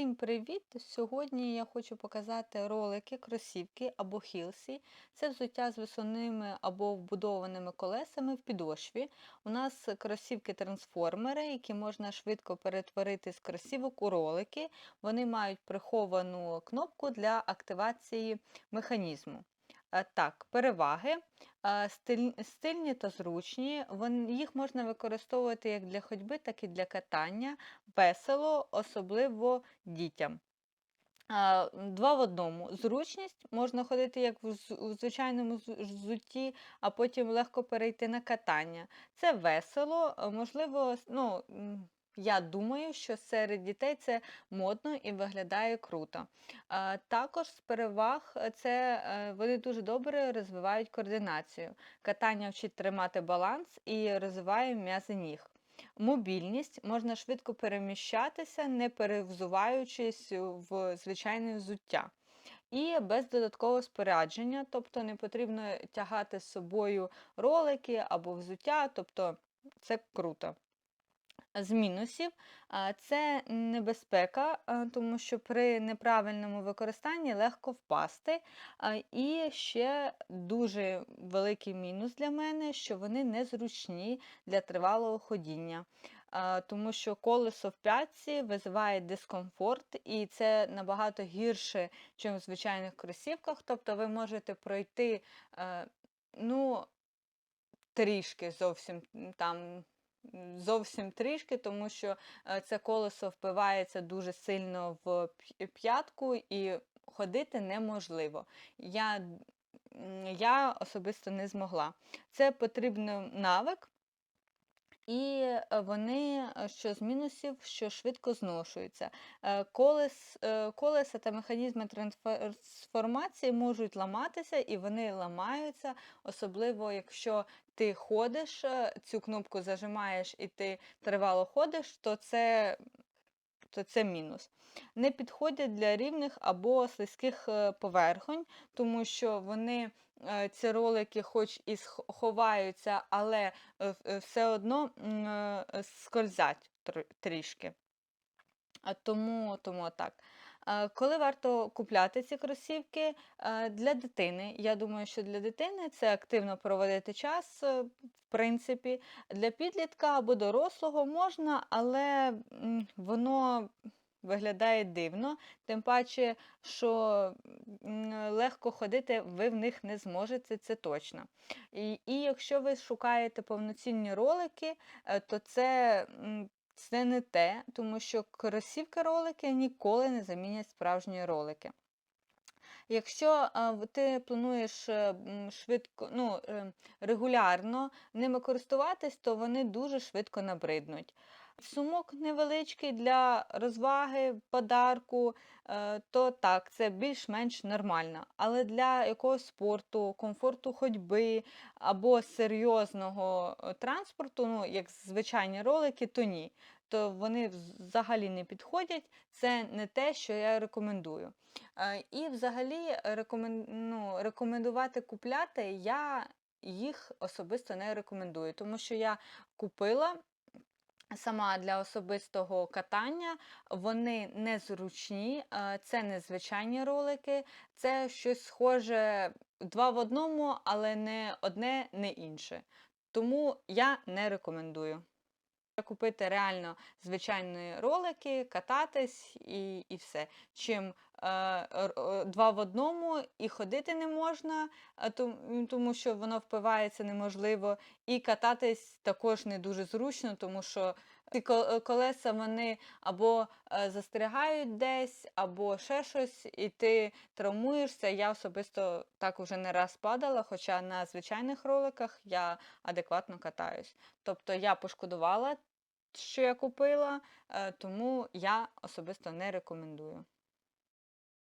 Всім привіт! Сьогодні я хочу показати ролики, кросівки або хілсі. Це взуття з висуними або вбудованими колесами в підошві. У нас кросівки-трансформери, які можна швидко перетворити з кросівок у ролики. Вони мають приховану кнопку для активації механізму. Е, Так, переваги. Е, стиль- Стильні та зручні. Вон- Їх можна використовувати як для ходьби, так і для катання. Весело, особливо дітям. Два в одному. Зручність можна ходити як в звичайному взутті, а потім легко перейти на катання. Це весело, е, можливо, ну, я думаю, що серед дітей це модно і виглядає круто. Також з переваг е, це е, вони дуже добре розвивають координацію. Катання вчить тримати баланс і розвиває м'язи ніг. Мобільність можна швидко переміщатися, не перевзуваючись в звичайне взуття. І без додаткового спорядження, тобто не потрібно тягати з собою ролики або взуття, тобто це круто. З мінусів це небезпека, тому що при неправильному використанні легко впасти. І ще дуже великий мінус для мене, що вони незручні для тривалого ходіння. Тому що колесо в п'ятці визиває дискомфорт, і це набагато гірше, ніж в звичайних кросівках. Тобто ви можете пройти е, ну, трішки зовсім там. Зовсім трішки, тому що е, це колесо впивається дуже сильно в п'я- п'ятку і ходити неможливо. Я, я особисто не змогла. Це потрібен навик, і е, вони, е, що з мінусів, що швидко зношуються. Е, Колес, колеса та механізми трансформації можуть ламатися, і вони ламаються, особливо якщо ти ходиш, цю кнопку зажимаєш і ти тривало ходиш, то це то це мінус. Не підходять для рівних або слизьких е, поверхонь, тому що вони, е, ці ролики, хоч і ховаються, але е, все одно скользять трішки. Тому, тому так. Е, Коли варто купляти ці кросівки Е, для дитини? Я думаю, що для дитини це активно проводити час, е, в принципі. Для підлітка або дорослого можна, але воно виглядає дивно. Тим паче, що легко ходити ви в них не зможете, це точно. І, і якщо ви шукаєте повноцінні ролики, то це. Це не те, тому що кросівки-ролики ніколи не замінять справжні ролики. Якщо ти плануєш е, швидко, ну, е, регулярно ними користуватись, то вони дуже швидко набриднуть. Сумок невеличкий для розваги, подарку, е, то так, це більш-менш нормально. Але для якогось спорту, комфорту ходьби або серйозного е, транспорту, ну, як звичайні ролики, то ні. То вони взагалі не підходять. Це не те, що я рекомендую. Е, І взагалі рекомен... ну, рекомендувати купляти я їх особисто не рекомендую, тому що я купила сама для особистого катання, вони незручні, е, це не звичайні ролики, це щось схоже два в одному, але не одне, не інше. Тому я не рекомендую. Купити реально звичайні ролики, кататись і, і все. Чим е, е, два в одному і ходити не можна, тому що воно впивається неможливо, і кататись також не дуже зручно, тому що ці е, колеса вони або е, застрягають десь, або ще щось, і ти травмуєшся. Я особисто так уже не раз падала, хоча на звичайних роликах я адекватно катаюсь. Тобто я пошкодувала що я купила, е, тому я особисто не рекомендую.